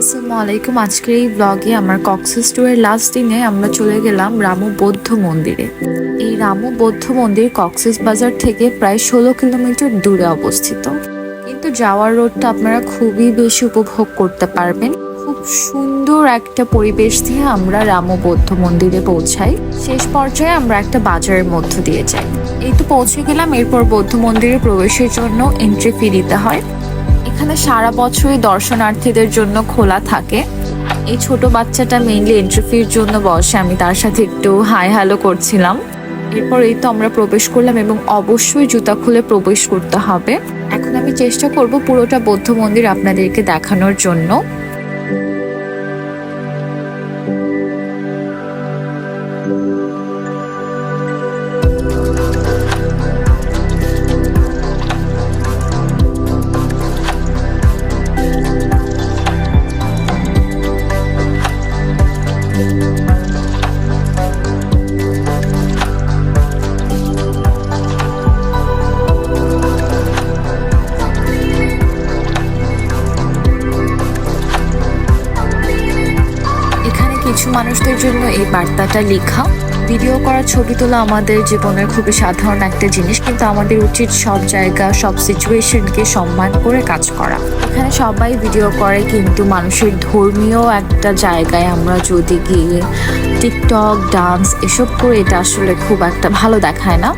আসসালামু আলাইকুম আজকের এই ব্লগে আমার কক্সেস ট্যুরের লাস্ট দিনে আমরা চলে গেলাম রামু বৌদ্ধ মন্দিরে। এই রামু বৌদ্ধ মন্দির কক্সেস বাজার থেকে প্রায় ষোলো কিলোমিটার দূরে অবস্থিত। কিন্তু যাওয়ার রোডটা আপনারা খুবই বেশি উপভোগ করতে পারবেন। খুব সুন্দর একটা পরিবেশ দিয়ে আমরা রামু বৌদ্ধ মন্দিরে পৌঁছাই। শেষ পর্যায়ে আমরা একটা বাজারের মধ্য দিয়ে যাই। এই তো পৌঁছে গেলাম, এরপর বৌদ্ধ মন্দিরে প্রবেশের জন্য এন্ট্রি ফি দিতে হয়। এখানে সারা বছরই দর্শনার্থীদের জন্য খোলা থাকে। এই ছোট বাচ্চাটা মেইনলি এন্ট্রি ফির জন্য বসে। আমি তার সাথে একটু হাই হ্যালো করছিলাম। এরপর এই তো আমরা প্রবেশ করলাম এবং অবশ্যই জুতা খুলে প্রবেশ করতে হবে। এখন আমি চেষ্টা করব পুরোটা বৌদ্ধ মন্দির আপনাদেরকে দেখানোর জন্য। এখানে কিছু মানুষদের জন্য এই বার্তাটা লেখা। ভিডিও করা, ছবি তোলা আমাদের জীবনের খুবই সাধারণ একটা জিনিস, কিন্তু আমাদের উচিত সব জায়গা, সব সিচুয়েশনকে সম্মান করে কাজ করা। এখানে সবাই ভিডিও করে, কিন্তু মানুষের ধর্মীয় একটা জায়গায় আমরা যদি গিয়ে টিকটক, ডান্স, এসব করে, এটা আসলে খুব একটা ভালো দেখায় না।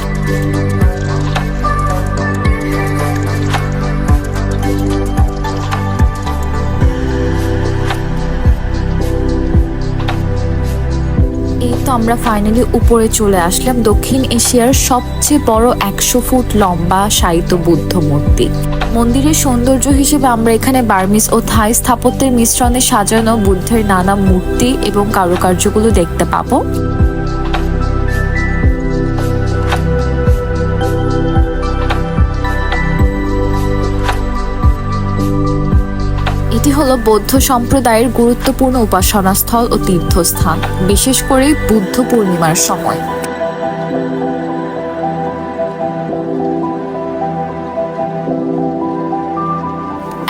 আমরা ফাইনালি উপরে চলে আসলাম। দক্ষিণ এশিয়ার সবচেয়ে বড় একশো ফুট লম্বা শায়িত বুদ্ধ মূর্তি। মন্দিরের সৌন্দর্য হিসেবে আমরা এখানে বার্মিস ও থাই স্থাপত্যের মিশ্রণে সাজানো বুদ্ধের নানা মূর্তি এবং কারুকার্যগুলো দেখতে পাবো। হলো বৌদ্ধ সম্প্রদায়ের গুরুত্বপূর্ণ উপাসনাস্থল ও তীর্থস্থান, বিশেষ করে বুদ্ধ পূর্ণিমার সময়।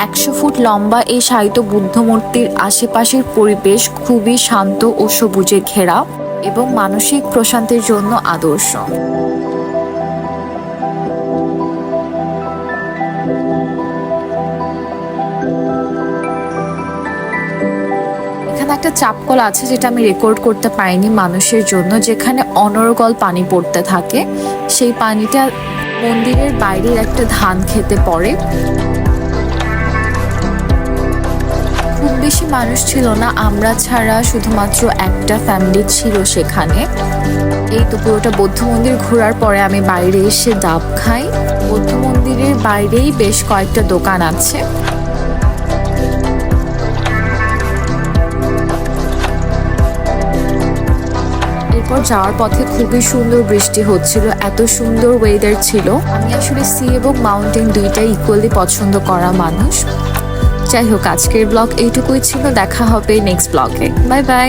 একশো ফুট লম্বা এই সাহিত্য বুদ্ধ মূর্তির আশেপাশের পরিবেশ খুবই শান্ত ও সবুজে ঘেরা এবং মানসিক প্রশান্তির জন্য আদর্শ। একটা চাপকল আছে যেটা আমি রেকর্ড করতে পারিনি মানুষের জন্য, যেখানে অনর্গল পানি পড়তে থাকে। সেই পানিটা মন্দিরের বাইরের একটা ধান খেতে পড়ে। খুব বেশি মানুষ ছিল না, আমরা ছাড়া শুধুমাত্র একটা ফ্যামিলি ছিল সেখানে। এই তো পুরোটা বৌদ্ধ মন্দির ঘোরার পরে আমি বাইরে এসে ডাব খাই। বৌদ্ধ মন্দিরের বাইরেই বেশ কয়েকটা দোকান আছে। এরপর যাওয়ার পথে খুবই সুন্দর বৃষ্টি হচ্ছিল, এত সুন্দর ওয়েদার ছিল। আমি আসলে সি এবং মাউন্টেন দুইটাই ইকুয়ালি পছন্দ করা মানুষ। যাই হোক, আজকের ব্লগ এইটুকুই ছিল, দেখা হবে নেক্সট ব্লগে বাই বাই